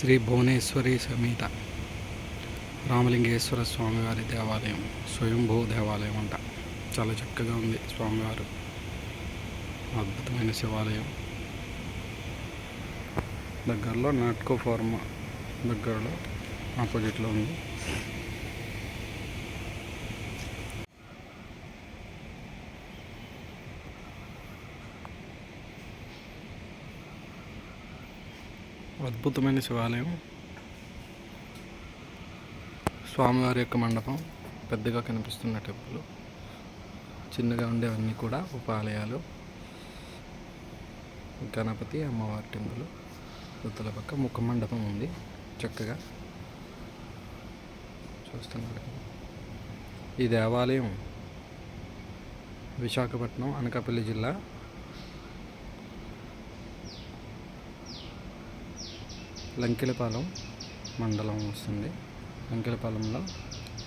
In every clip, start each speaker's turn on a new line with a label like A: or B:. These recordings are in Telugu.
A: శ్రీ భువనేశ్వరి సమేత రామలింగేశ్వర స్వామివారి దేవాలయం స్వయంభూ దేవాలయం అంట. చాలా చక్కగా ఉంది స్వామివారు. అద్భుతమైన శివాలయం. దగ్గరలో నాట్కో ఫార్మా దగ్గరలో ఆపోజిట్లో ఉంది. అద్భుతమైన శివాలయం. స్వామివారి యొక్క మండపం పెద్దగా కనిపిస్తున్న టెంపుల్. చిన్నగా ఉండేవన్నీ కూడా ఉపాలయాలు. గణపతి అమ్మవారి టెంపుల్. ఉత్తల పక్క ముఖ మండపం ఉంది. చక్కగా చూస్తున్నారు ఈ దేవాలయం విశాఖపట్నం అనకాపల్లి జిల్లా లంకెలపాలెం మండలం వస్తుంది. లంకెలపాలెంలో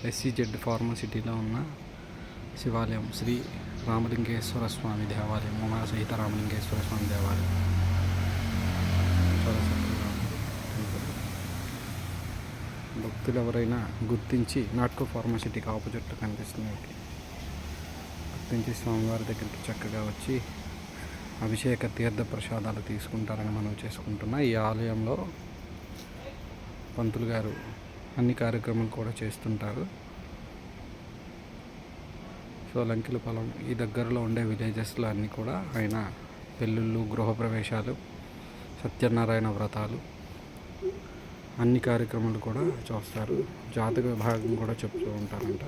A: ఎస్సీజెడ్ ఫార్మసిటీలో ఉన్న శివాలయం శ్రీ రామలింగేశ్వర స్వామి దేవాలయం ఉమా సహిత రామలింగేశ్వర స్వామి దేవాలయం. భక్తులు ఎవరైనా గుర్తించి నాట్కో ఫార్మసిటీకి ఆపోజిట్ కనిపిస్తుంది. గుర్తించి స్వామివారి దగ్గరికి చక్కగా వచ్చి అభిషేక తీర్థ ప్రసాదాలు తీసుకుంటారని మనం చేసుకుంటున్నా ఈ ఆలయంలో పంతులు గారు అన్ని కార్యక్రమాలు కూడా చేస్తుంటారు. సో లంకిలపాలెం ఈ దగ్గరలో ఉండే విలేజెస్లో అన్నీ కూడా ఆయన పెళ్ళిళ్ళు గృహప్రవేశాలు సత్యనారాయణ వ్రతాలు అన్ని కార్యక్రమాలు కూడా చూస్తారు. జాతక విభాగం కూడా చెప్తూ ఉంటారంట.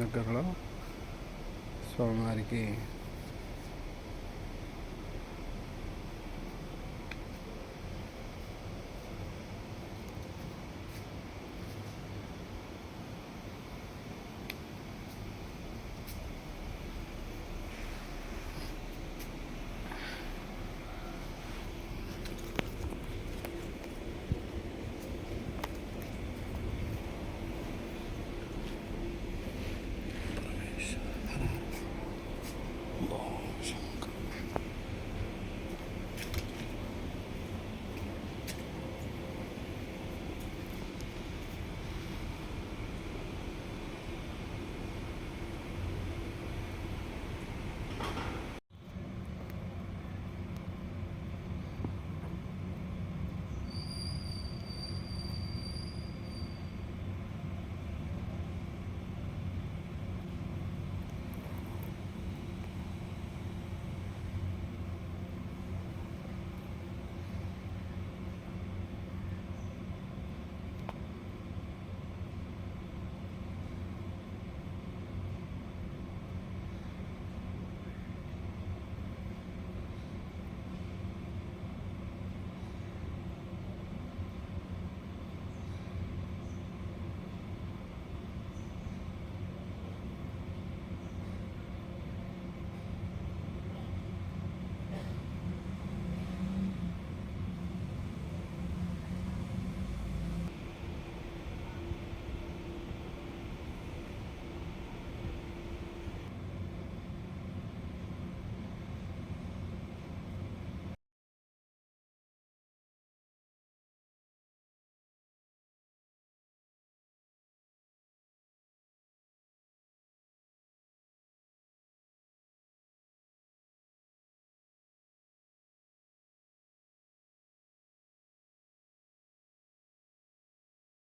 A: దగ్గరలో స్వామివారికి